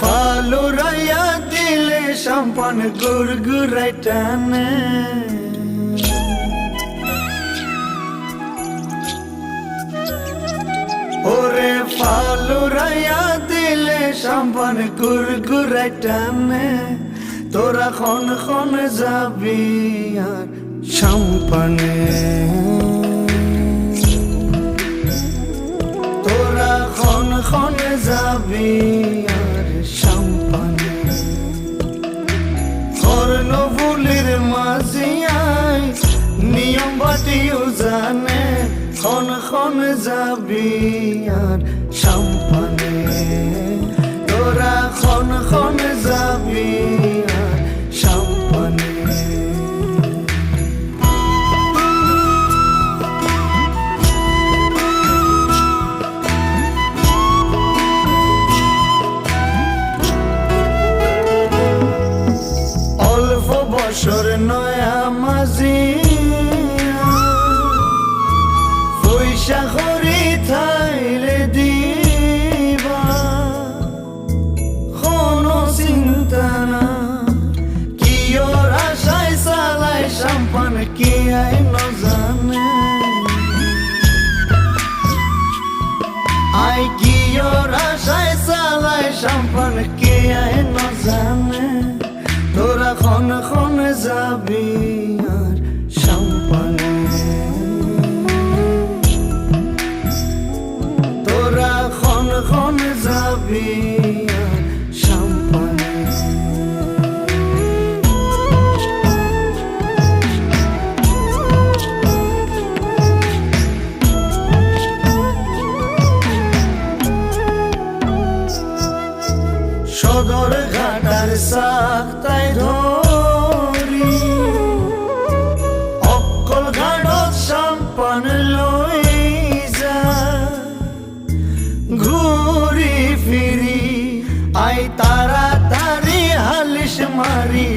ফালুরাইয়া দিলে সম্পন গুড়গুড়াই টানে। ওরে ফালুরাইয়া দিলে সম্পন গুড়গুড়াই টানে। তোরা খন খন যাবি আর সম্পনে। তোরা খন খন যাবি আর কর্ণফুলের মাঝিয়াই নিয়ম বাটিও জানে খন খন যাবি আর সম্পনে বছর নয়া মাঝি পয়সা করি থাইলে দিবা। কোনো চিন্তা না। কি ওর আশায় চালাই সাম্পান কি আই জানে আই কি ওর আশায় চালাই সাম্পান কে যাবি আর সাম্পানে। তোরা খন খন যাবি আর সাম্পানে। সদর ঘাটার সাতাই ধরি மாறி